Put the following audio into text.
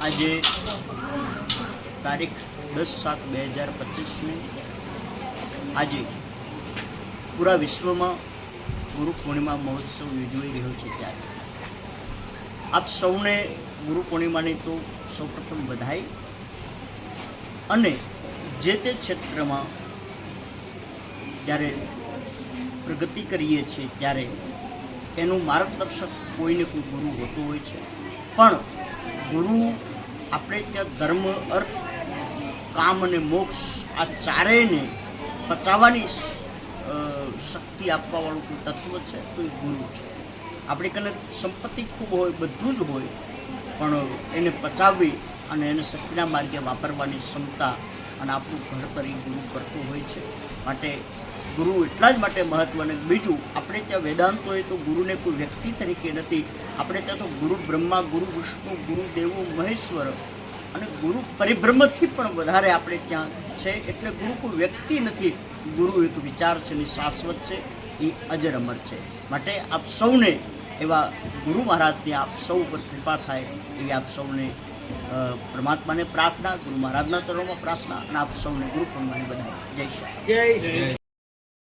આજે તારીખ દસ સાત બે હજાર પચીસને આજે પૂરા વિશ્વમાં ગુરુ પૂર્ણિમા મહોત્સવ યોજાઈ રહ્યો છે ત્યારે. આપ સૌને ગુરુ પૂર્ણિમાની તો સૌપ્રથમ વધાઈ અને જે તે ક્ષેત્રમાં જ્યારે પ્રગતિ કરીએ છીએ ત્યારે એનું માર્ગદર્શક કોઈને કોઈ ગુરુ હોતું હોય છે. પણ ગુરુ આપણે ત્યાં ધર્મ, અર્થ, કામ અને મોક્ષ આ ચારેયને પચાવવાની શક્તિ આપવાવાળું કોઈ તત્વ છે? તો એ ગુરુ છે? આપણી કને સંપત્તિ ખૂબ હોય, બધું જ હોય, પણ એને પચાવવી અને એને શક્તિના માર્ગે વાપરવાની ક્ષમતા અને આપણું ઘડતર એ ગુરુ કરતું હોય છે. માટે ગુરુ એટલા જ માટે મહત્વને બીજું, આપણે ત્યાં વેદાંતોએ તો ગુરુને કોઈ વ્યક્તિ તરીકે નથી. આપણે ત્યાં તો ગુરુ બ્રહ્મા, ગુરુ વિષ્ણુ, ગુરુ દેવો, મહેશ્વર અને ગુરુ પરિભ્રમથી પણ વધારે આપણે ત્યાં છે. એટલે ગુરુ કોઈ વ્યક્તિ નથી. ગુરુ એક વિચાર છે ને શાશ્વત છે, એ અજર અમર છે. માટે આપ સૌને એવા ગુરુ મહારાજની આપ સૌ ઉપર કૃપા થાય એવી આપ સૌને પરમાત્માને પ્રાર્થના, ગુરુ મહારાજના ચરણોમાં પ્રાર્થના અને આપ સૌને ગુરુ પૂર્ણિમાની બધા જય શ્રી જય